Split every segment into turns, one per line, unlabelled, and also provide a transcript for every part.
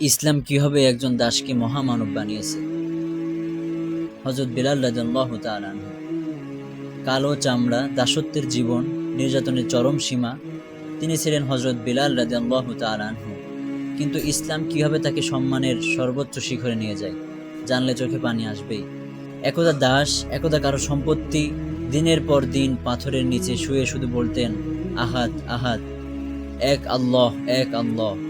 ইসলাম কীভাবে একজন দাসকে মহামানব বানিয়েছে? হজরত বিলাল রাজাল্লাহ তালান কালো চামড়া, দাসত্বের জীবন, নির্যাতনের চরম সীমা, তিনি ছিলেন হজরত বিলাল রাজাল্লাহ তালানহু কিন্তু ইসলাম কীভাবে তাকে সম্মানের সর্বোচ্চ শিখরে নিয়ে যায়? জানলে চোখে পানি আসবেই। একদা দাস, একদা কারও সম্পত্তি, দিনের পর দিন পাথরের নিচে শুয়ে শুধু বলতেন আহাত আহাত এক আল্লাহ এক আল্লাহ।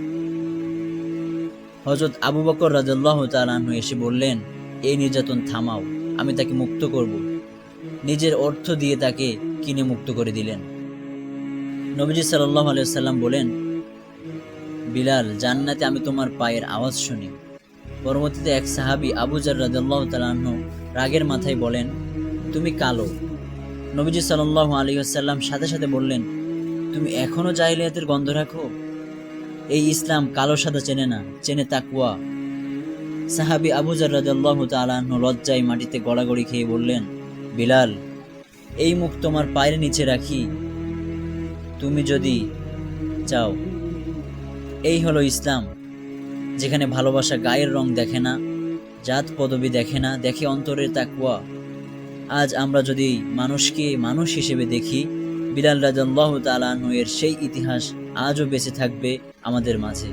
হজরত আবু বকর রাজাল্লাহ তালানহু এসে বললেন, এই নির্যাতন থামাও, আমি তাকে মুক্ত করব। নিজের অর্থ দিয়ে তাকে কিনে মুক্ত করে দিলেন। নবীজি সাল্লাহ আলাইসাল্লাম বলেন, বিলাল, জান্নাতে আমি তোমার পায়ের আওয়াজ শুনি। পরবর্তীতে এক সাহাবি আবুজার রাজাল্লাহ তালাহু রাগের মাথায় বলেন, তুমি কালো। নবীজি সাল্লাহ আলী সাথে সাথে বললেন, তুমি এখনও জাহিলিয়াতের গন্ধ রাখো? এই ইসলাম কালো সাদা চেনে না, চেনে তাকুয়া সাহাবি আবুজার রাজাল্লাহ তালাহু লজ্জায় মাটিতে গড়াগড়ি খেয়ে বললেন, বিলাল, এই মুখ তোমার পায়ের নিচে রাখি। তুমি যদি চাও, এই হলো ইসলাম, যেখানে ভালোবাসা গায়ের রং দেখে না, জাত পদবি দেখে না, দেখে অন্তরের তাকুয়া আজ আমরা যদি মানুষকে মানুষ হিসেবে দেখি বিলাল রাজাল্লাহ তালানহ এর সেই ইতিহাস আজও বেঁচে থাকবে আমাদের মাঝে।